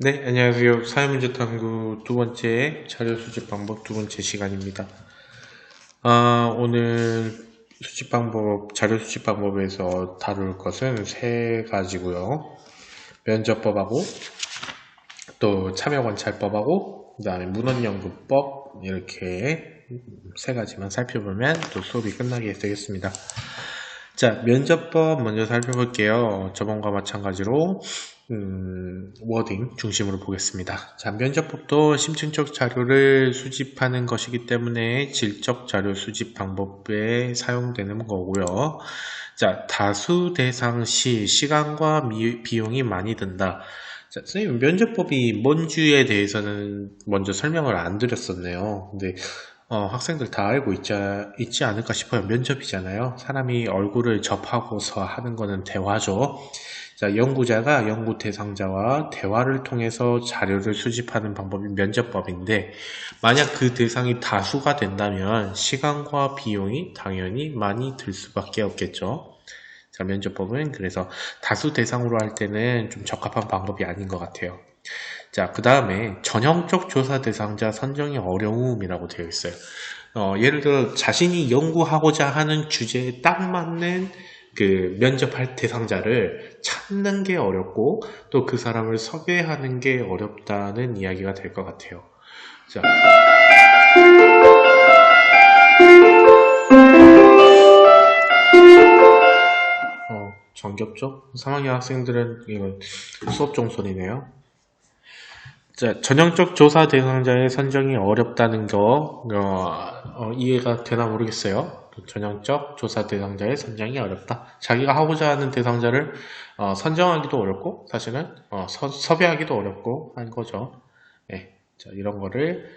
네, 안녕하세요. 사회문제 탐구 두 번째 자료 수집 방법 두 번째 시간입니다. 아, 오늘 수집 방법, 자료 수집 방법에서 다룰 것은 세 가지고요. 면접법하고 또 참여관찰법하고 그 다음에 문헌연구법 이렇게 세 가지만 살펴보면 또 수업이 끝나게 되겠습니다. 자, 면접법 먼저 살펴볼게요. 저번과 마찬가지로 음, 워딩 중심으로 보겠습니다. 자, 면접법도 심층적 자료를 수집하는 것이기 때문에 질적 자료 수집 방법에 사용되는 거고요. 자, 다수 대상 시 시간과 미, 비용이 많이 든다. 자, 선생님, 면접법이 뭔지에 대해서는 먼저 설명을 안 드렸었네요. 근데 어, 학생들 다 알고 있지, 있지 않을까 싶어요. 면접이잖아요. 사람이 얼굴을 접하고서 하는 거는 대화죠. 자, 연구자가 연구 대상자와 대화를 통해서 자료를 수집하는 방법이 면접법인데, 만약 그 대상이 다수가 된다면 시간과 비용이 당연히 많이 들 수밖에 없겠죠. 자, 면접법은 그래서 다수 대상으로 할 때는 좀 적합한 방법이 아닌 것 같아요. 자, 그 다음에 전형적 조사 대상자 선정이 어려움이라고 되어 있어요. 어, 예를 들어 자신이 연구하고자 하는 주제에 딱 맞는 그 면접할 대상자를 찾는 게 어렵고 또 그 사람을 섭외하는 게 어렵다는 이야기가 될 것 같아요. 자. 어, 정겹죠? 3학년 학생들은 이건 수업 종소리네요. 자, 전형적 조사 대상자의 선정이 어렵다는 거 어, 어, 이해가 되나 모르겠어요. 전형적 조사 대상자의 선정이 어렵다. 자기가 하고자 하는 대상자를 어, 선정하기도 어렵고 사실은 어, 서, 섭외하기도 어렵고 한 거죠. 네, 자 이런 거를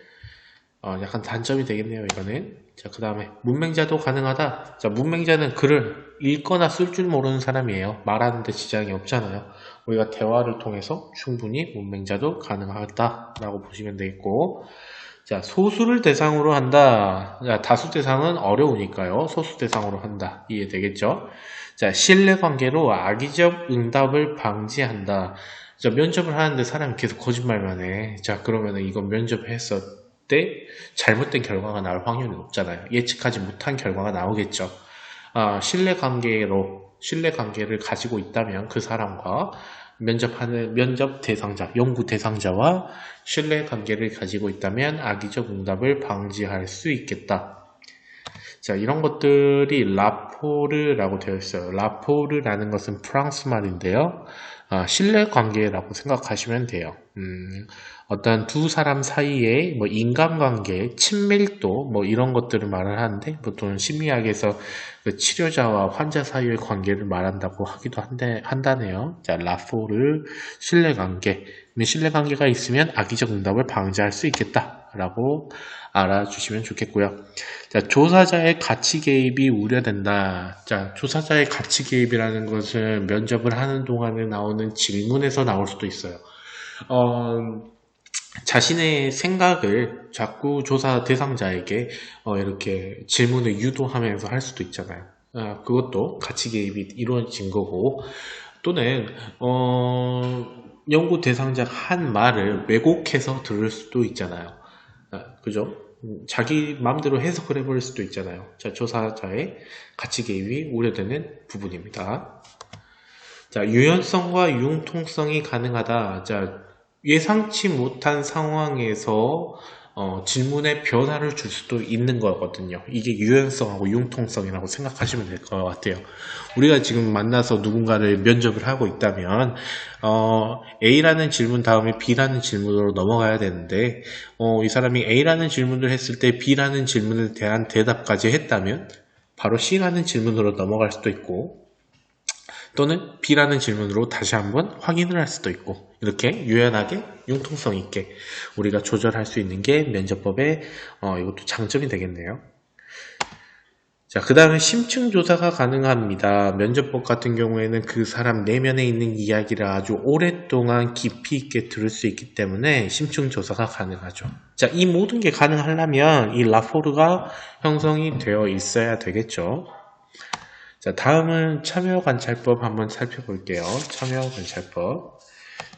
어, 약간 단점이 되겠네요. 이거는 자그 다음에 문맹자도 가능하다. 자 문맹자는 글을 읽거나 쓸 줄 모르는 사람이에요. 말하는데 지장이 없잖아요. 우리가 대화를 통해서 충분히 문맹자도 가능하다라고 보시면 되겠고 자, 소수를 대상으로 한다. 자, 다수 대상은 어려우니까요. 소수 대상으로 한다. 이해되겠죠? 자, 신뢰 관계로 악의적 응답을 방지한다. 자, 면접을 하는데 사람이 계속 거짓말만 해. 자, 그러면은 이건 면접했을 때 잘못된 결과가 나올 확률이 높잖아요. 예측하지 못한 결과가 나오겠죠. 아, 신뢰 관계로, 신뢰 관계를 가지고 있다면 그 사람과 면접하는 면접 대상자, 연구 대상자와 신뢰 관계를 가지고 있다면 악의적 응답을 방지할 수 있겠다. 자, 이런 것들이 라포르라고 되어 있어요. 라포르라는 것은 프랑스 말인데요. 아, 신뢰 관계라고 생각하시면 돼요. 음, 어떤 두 사람 사이의 뭐 인간관계, 친밀도 뭐 이런 것들을 말을 하는데 보통 심리학에서 그 치료자와 환자 사이의 관계를 말한다고 하기도 한데, 한다네요. 자, 라포르 신뢰관계. 신뢰관계가 있으면 악의적 응답을 방지할 수 있겠다라고 알아주시면 좋겠고요. 자, 조사자의 가치 개입이 우려된다. 자, 조사자의 가치 개입이라는 것은 면접을 하는 동안에 나오는 질문에서 나올 수도 있어요. 어, 자신의 생각을 자꾸 조사 대상자에게 어, 이렇게 질문을 유도하면서 할 수도 있잖아요. 아, 그것도 가치 개입이 이루어진 거고 또는 어, 연구 대상자가 한 말을 왜곡해서 들을 수도 있잖아요. 아, 그죠? 자기 마음대로 해석을 해버릴 수도 있잖아요. 자, 조사자의 가치 개입이 우려되는 부분입니다. 자, 유연성과 융통성이 가능하다. 자, 예상치 못한 상황에서 어, 질문에 변화를 줄 수도 있는 거거든요. 이게 유연성하고 융통성이라고 생각하시면 될 것 같아요. 우리가 지금 만나서 누군가를 면접을 하고 있다면 어, A라는 질문 다음에 B라는 질문으로 넘어가야 되는데 어, 이 사람이 A라는 질문을 했을 때 B라는 질문에 대한 대답까지 했다면 바로 C라는 질문으로 넘어갈 수도 있고 또는 B라는 질문으로 다시 한번 확인을 할 수도 있고 이렇게 유연하게 융통성 있게 우리가 조절할 수 있는 게 면접법의 어, 이것도 장점이 되겠네요. 자, 그 다음에 심층 조사가 가능합니다. 면접법 같은 경우에는 그 사람 내면에 있는 이야기를 아주 오랫동안 깊이 있게 들을 수 있기 때문에 심층 조사가 가능하죠. 자, 이 모든 게 가능하려면 이 라포르가 형성이 되어 있어야 되겠죠. 자, 다음은 참여 관찰법 한번 살펴볼게요. 참여 관찰법.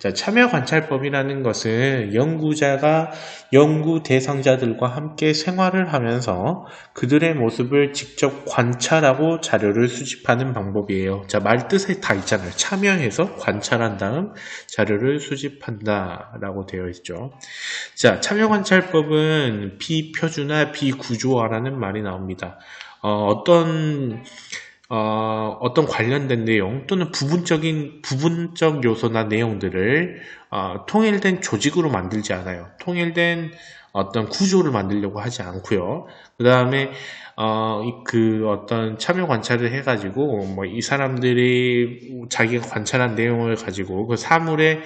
자, 참여 관찰법이라는 것은 연구자가 연구 대상자들과 함께 생활을 하면서 그들의 모습을 직접 관찰하고 자료를 수집하는 방법이에요. 자, 말 뜻에 다 있잖아요. 참여해서 관찰한 다음 자료를 수집한다라고 되어 있죠. 자, 참여 관찰법은 비표준화, 비구조화라는 말이 나옵니다. 어, 어떤 어, 어떤 관련된 내용 또는 부분적인 부분적 요소나 내용들을 어, 통일된 조직으로 만들지 않아요. 통일된 어떤 구조를 만들려고 하지 않고요. 그 다음에 어, 이- 그 어떤 참여 관찰을 해가지고 뭐 이 사람들이 자기가 관찰한 내용을 가지고 그 사물의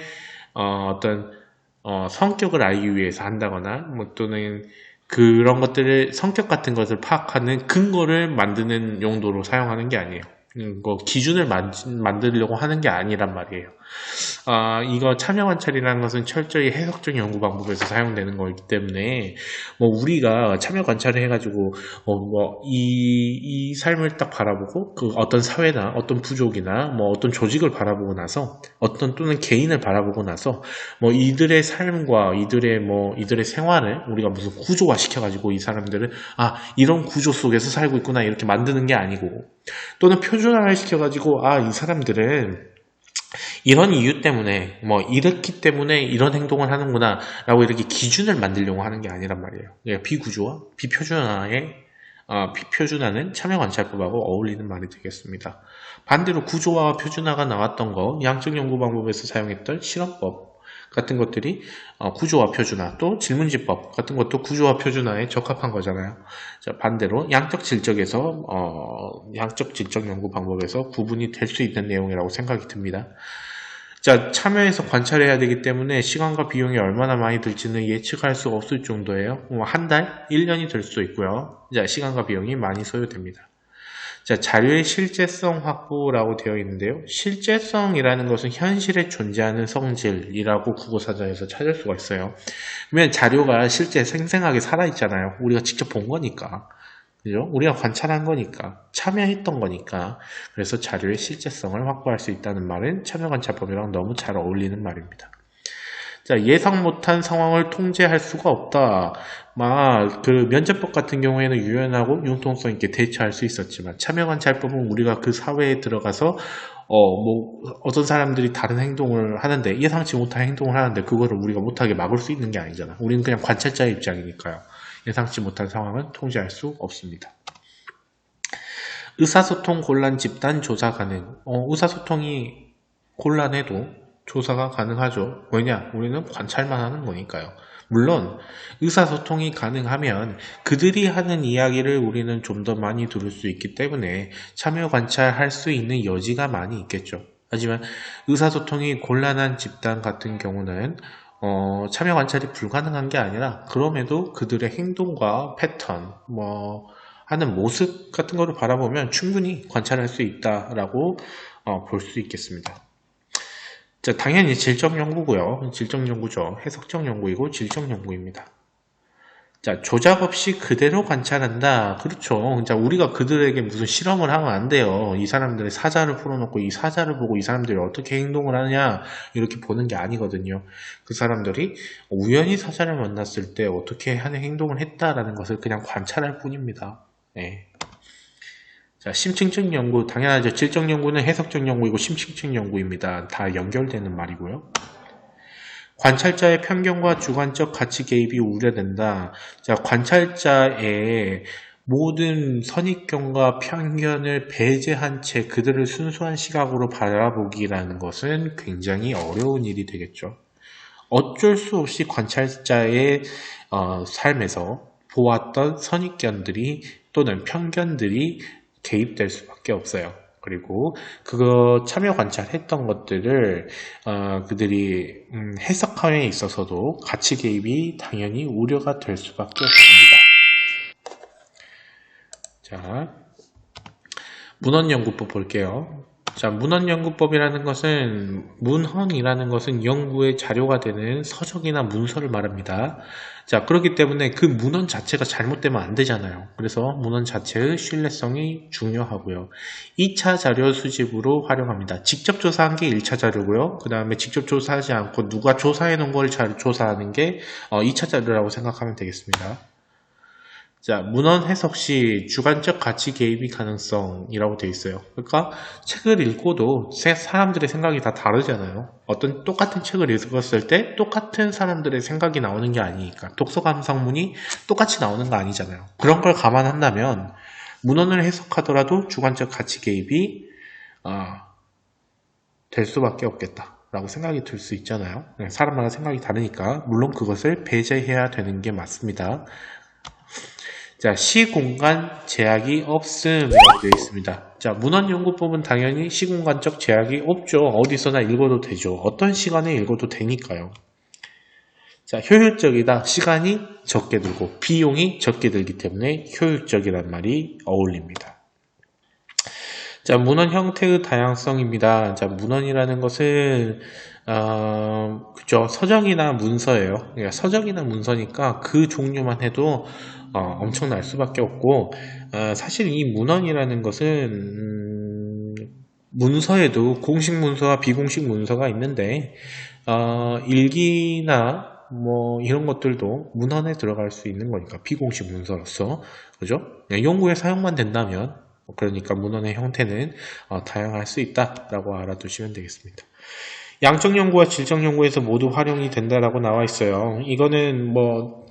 어, 어떤 어, 성격을 알기 위해서 한다거나 뭐 또는 그런 것들을 성격 같은 것을 파악하는 근거를 만드는 용도로 사용하는 게 아니에요. 음, 뭐 기준을 만, 만들려고 하는 게 아니란 말이에요. 아, 이거 참여 관찰이라는 것은 철저히 해석적 연구 방법에서 사용되는 거기 때문에 뭐 우리가 참여 관찰을 해가지고 어, 뭐이 이 삶을 딱 바라보고 그 어떤 사회나 어떤 부족이나 뭐 어떤 조직을 바라보고 나서 어떤 또는 개인을 바라보고 나서 뭐 이들의 삶과 이들의 뭐 이들의 생활을 우리가 무슨 구조화 시켜가지고 이 사람들을 아 이런 구조 속에서 살고 있구나 이렇게 만드는 게 아니고 또는 표준화를 시켜가지고 아 이 사람들은 이런 이유 때문에 뭐 이렇기 때문에 이런 행동을 하는구나 라고 이렇게 기준을 만들려고 하는 게 아니란 말이에요. 예, 비구조화 비표준화의 어, 비표준화는 참여관찰법하고 어울리는 말이 되겠습니다. 반대로 구조화와 표준화가 나왔던 거 양적 연구 방법에서 사용했던 실험법 같은 것들이 어, 구조화 표준화 또 질문지법 같은 것도 구조화 표준화에 적합한 거잖아요. 자, 반대로 양적 질적에서 어, 양적 질적 연구 방법에서 구분이 될 수 있는 내용이라고 생각이 듭니다. 자, 참여해서 관찰해야 되기 때문에 시간과 비용이 얼마나 많이 들지는 예측할 수 없을 정도예요. 뭐한 달, 1년이 될 수도 있고요. 자, 시간과 비용이 많이 소요됩니다. 자, 자료의 실제성 확보라고 되어 있는데요. 실제성이라는 것은 현실에 존재하는 성질이라고 국어사전에서 찾을 수가 있어요. 그러면 자료가 실제 생생하게 살아있잖아요. 우리가 직접 본 거니까. 그죠? 우리가 관찰한 거니까. 참여했던 거니까. 그래서 자료의 실제성을 확보할 수 있다는 말은 참여관찰법이랑 너무 잘 어울리는 말입니다. 자, 예상 못한 상황을 통제할 수가 없다. 막, 그 면접법 같은 경우에는 유연하고 융통성 있게 대처할 수 있었지만, 참여 관찰법은 우리가 그 사회에 들어가서, 어, 뭐, 어떤 사람들이 다른 행동을 하는데, 예상치 못한 행동을 하는데, 그거를 우리가 못하게 막을 수 있는 게 아니잖아. 우리는 그냥 관찰자의 입장이니까요. 예상치 못한 상황은 통제할 수 없습니다. 의사소통 곤란 집단 조사 가능. 어, 의사소통이 곤란해도 조사가 가능하죠. 왜냐? 우리는 관찰만 하는 거니까요. 물론 의사소통이 가능하면 그들이 하는 이야기를 우리는 좀 더 많이 들을 수 있기 때문에 참여 관찰할 수 있는 여지가 많이 있겠죠. 하지만 의사소통이 곤란한 집단 같은 경우는 어, 참여 관찰이 불가능한 게 아니라 그럼에도 그들의 행동과 패턴, 뭐 하는 모습 같은 거를 바라보면 충분히 관찰할 수 있다라고 어, 볼 수 있겠습니다. 자, 당연히 질적 연구고요. 질적 연구죠. 해석적 연구이고 질적 연구입니다. 자, 조작 없이 그대로 관찰한다. 그렇죠. 자, 우리가 그들에게 무슨 실험을 하면 안 돼요. 이 사람들의 사자를 풀어놓고 이 사자를 보고 이 사람들이 어떻게 행동을 하냐 이렇게 보는 게 아니거든요. 그 사람들이 우연히 사자를 만났을 때 어떻게 하는 행동을 했다라는 것을 그냥 관찰할 뿐입니다. 네. 자, 심층적 연구, 당연하죠. 질적 연구는 해석적 연구이고 심층적 연구입니다. 다 연결되는 말이고요. 관찰자의 편견과 주관적 가치 개입이 우려된다. 자, 관찰자의 모든 선입견과 편견을 배제한 채 그들을 순수한 시각으로 바라보기라는 것은 굉장히 어려운 일이 되겠죠. 어쩔 수 없이 관찰자의 어, 삶에서 보았던 선입견들이 또는 편견들이 개입될 수밖에 없어요. 그리고 그거 참여 관찰했던 것들을 어, 그들이 음, 해석함에 있어서도 가치 개입이 당연히 우려가 될 수밖에 없습니다. 자, 문헌연구법 볼게요. 자, 문헌연구법이라는 것은 문헌이라는 것은 연구의 자료가 되는 서적이나 문서를 말합니다. 자, 그렇기 때문에 그 문헌 자체가 잘못되면 안 되잖아요. 그래서 문헌 자체의 신뢰성이 중요하고요. 2차 자료 수집으로 활용합니다. 직접 조사한 게 1차 자료고요. 그 다음에 직접 조사하지 않고 누가 조사해 놓은 걸 잘 조사하는 게 2차 자료라고 생각하면 되겠습니다. 자, 문헌 해석 시 주관적 가치 개입이 가능성이라고 되어 있어요. 그러니까 책을 읽고도 세- 사람들의 생각이 다 다르잖아요. 어떤 똑같은 책을 읽었을 때 똑같은 사람들의 생각이 나오는 게 아니니까 독서 감상문이 똑같이 나오는 거 아니잖아요. 그런 걸 감안한다면 문헌을 해석하더라도 주관적 가치 개입이 아, 될 수밖에 없겠다 라고 생각이 들 수 있잖아요. 네, 사람마다 생각이 다르니까 물론 그것을 배제해야 되는 게 맞습니다. 자, 시공간 제약이 없음이라고 되어 있습니다. 자, 문헌연구법은 당연히 시공간적 제약이 없죠. 어디서나 읽어도 되죠. 어떤 시간에 읽어도 되니까요. 자, 효율적이다. 시간이 적게 들고 비용이 적게 들기 때문에 효율적이란 말이 어울립니다. 자, 문헌 형태의 다양성입니다. 자, 문헌이라는 것은 어, 그죠. 서적이나 문서예요. 그러니까 서적이나 문서니까 그 종류만 해도 어, 엄청날 수밖에 없고 어, 사실 이 문헌이라는 것은 음, 문서에도 공식 문서와 비공식 문서가 있는데 어, 일기나 뭐 이런 것들도 문헌에 들어갈 수 있는 거니까 비공식 문서로서 그죠? 그냥 연구에 사용만 된다면 그러니까 문헌의 형태는 어, 다양할 수 있다라고 알아두시면 되겠습니다. 양적 연구와 질적 연구에서 모두 활용이 된다라고 나와 있어요. 이거는 뭐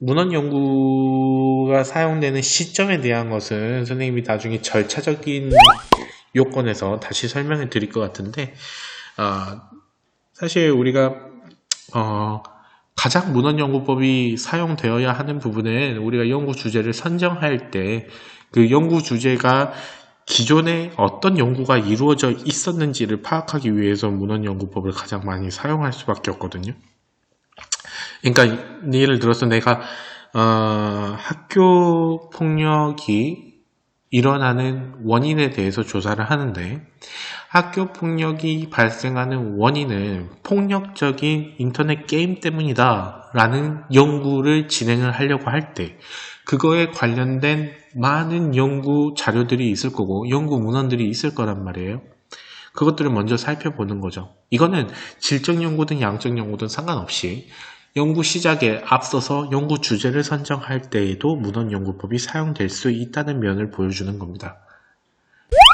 문헌 연구가 사용되는 시점에 대한 것은 선생님이 나중에 절차적인 요건에서 다시 설명해 드릴 것 같은데 아, 사실 우리가 어, 가장 문헌 연구법이 사용되어야 하는 부분은 우리가 연구 주제를 선정할 때 그 연구 주제가 기존에 어떤 연구가 이루어져 있었는지를 파악하기 위해서 문헌 연구법을 가장 많이 사용할 수밖에 없거든요. 그러니까 예를 들어서 내가 어, 학교 폭력이 일어나는 원인에 대해서 조사를 하는데 학교 폭력이 발생하는 원인은 폭력적인 인터넷 게임 때문이다 라는 연구를 진행을 하려고 할 때 그거에 관련된 많은 연구 자료들이 있을 거고 연구 문헌들이 있을 거란 말이에요. 그것들을 먼저 살펴보는 거죠. 이거는 질적 연구든 양적 연구든 상관없이 연구 시작에 앞서서 연구 주제를 선정할 때에도 문헌 연구법이 사용될 수 있다는 면을 보여주는 겁니다.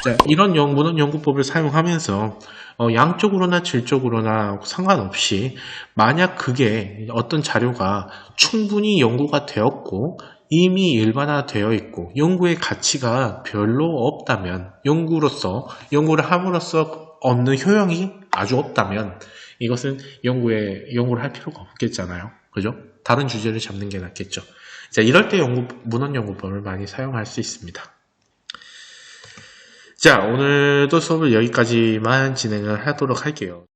자, 이런 연, 문헌 연구법을 사용하면서 어, 양쪽으로나 질적으로나 상관없이 만약 그게 어떤 자료가 충분히 연구가 되었고 이미 일반화되어 있고 연구의 가치가 별로 없다면 연구로서 연구를 함으로써 얻는 효용이 아주 없다면 이것은 연구에 연구를 할 필요가 없겠잖아요. 그죠? 다른 주제를 잡는 게 낫겠죠. 자, 이럴 때 연구 문헌 연구법을 많이 사용할 수 있습니다. 자, 오늘도 수업을 여기까지만 진행을 하도록 할게요.